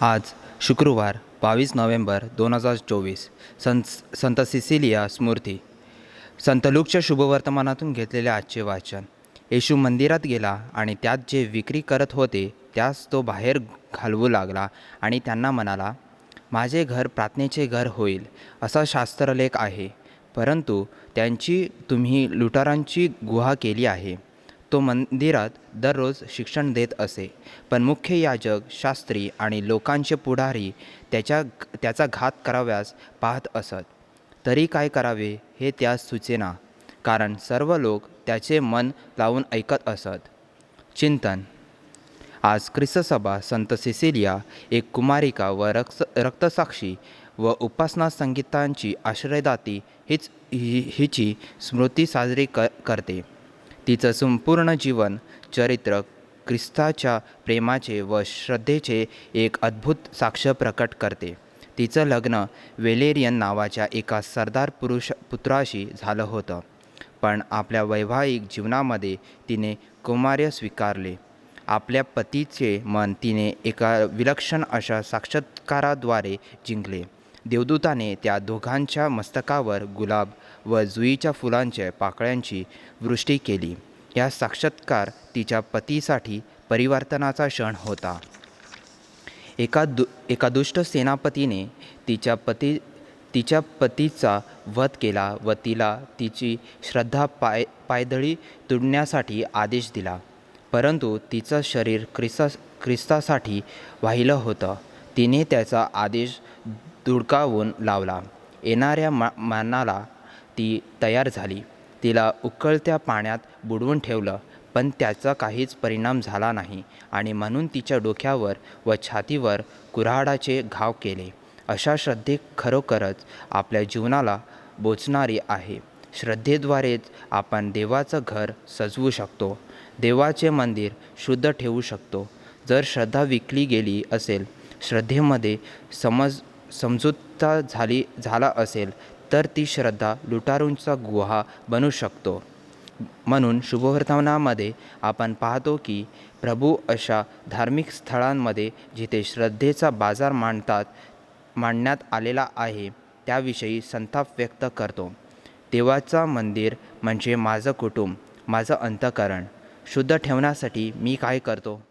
आज शुक्रवार बावीस नोव्हेंबर दोन हजार चोवीस. संत संत सिसिलिया स्मृती संत लूकच्या शुभवर्तमानातून घेतलेले आजचे वाचन. येशू मंदिरात गेला आणि त्यात जे विक्री करत होते त्यास तो बाहेर घालवू लागला आणि त्यांना म्हणाला माझे घर प्रार्थनेचे घर होईल असा शास्त्रलेख आहे. परंतु त्यांची तुम्ही लुटारांची गुहा केली आहे. तो मंदिरात दररोज शिक्षण देत असे. पण मुख्य याजक शास्त्री आणि लोकांचे पुढारी त्याच्या त्याचा घात कराव्यास पाहत असत. तरी काय करावे हे त्यास सुचेना कारण सर्व लोक त्याचे मन लावून ऐकत असत. चिंतन. आज ख्रिस्तसभा संत सिसिलिया एक कुमारिका व रक्त रक्तसाक्षी व उपासना संगीतांची आश्रयदाती हीच हि हिची स्मृती साजरी क करते. तिचं संपूर्ण जीवन चरित्र ख्रिस्ताच्या प्रेमाचे व श्रद्धेचे एक अद्भुत साक्ष प्रकट करते. तिचं लग्न वेलेरियन नावाच्या एका सरदार पुरुष पुत्राशी झालं होतं पण आपल्या वैवाहिक जीवनामध्ये तिने कुमार्य स्वीकारले. आपल्या पतीचे मन तिने एका विलक्षण अशा साक्षात्काराद्वारे जिंकले. देवदूताने त्या दोघांच्या मस्तकावर गुलाब व जुईच्या फुलांच्या पाकळ्यांची वृष्टी केली. या साक्षात्कार तिच्या पतीसाठी परिवर्तनाचा क्षण होता. एका दु एका दुष्ट सेनापतीने तिच्या पती तिच्या पतीचा वध केला व तिला तिची श्रद्धा पाय पायदळी तुडण्यासाठी आदेश दिला. परंतु तिचं शरीर ख्रिस्ता ख्रिस्तासाठी वाहिलं होतं. तिने त्याचा आदेश धुडकावून लावला. येणाऱ्या मा मानाला ती तयार झाली. तिला उकळत्या पाण्यात बुडवून ठेवलं पण त्याचा काहीच परिणाम झाला नाही आणि म्हणून तिच्या डोक्यावर व छातीवर कुऱ्हाडाचे घाव केले. अशा श्रद्धे खरोखरच आपल्या जीवनाला बोचणारी आहे. श्रद्धेद्वारेच आपण देवाचं घर सजवू शकतो. देवाचे मंदिर शुद्ध ठेवू शकतो. जर श्रद्धा विकली गेली असेल श्रद्धेमध्ये समज समजूतता झाली झाला असेल तर ती श्रद्धा लुटारूंचा गुहा बनू शकतो. म्हणून शुभवर्तमानामध्ये आपण पाहतो की प्रभू अशा धार्मिक स्थळांमध्ये जिथे श्रद्धेचा बाजार मांडतात मांडण्यात आलेला आहे त्याविषयी संताप व्यक्त करतो. देवाचा मंदिर म्हणजे माझं कुटुंब माझं अंतकरण. शुद्ध ठेवण्यासाठी मी काय करतो?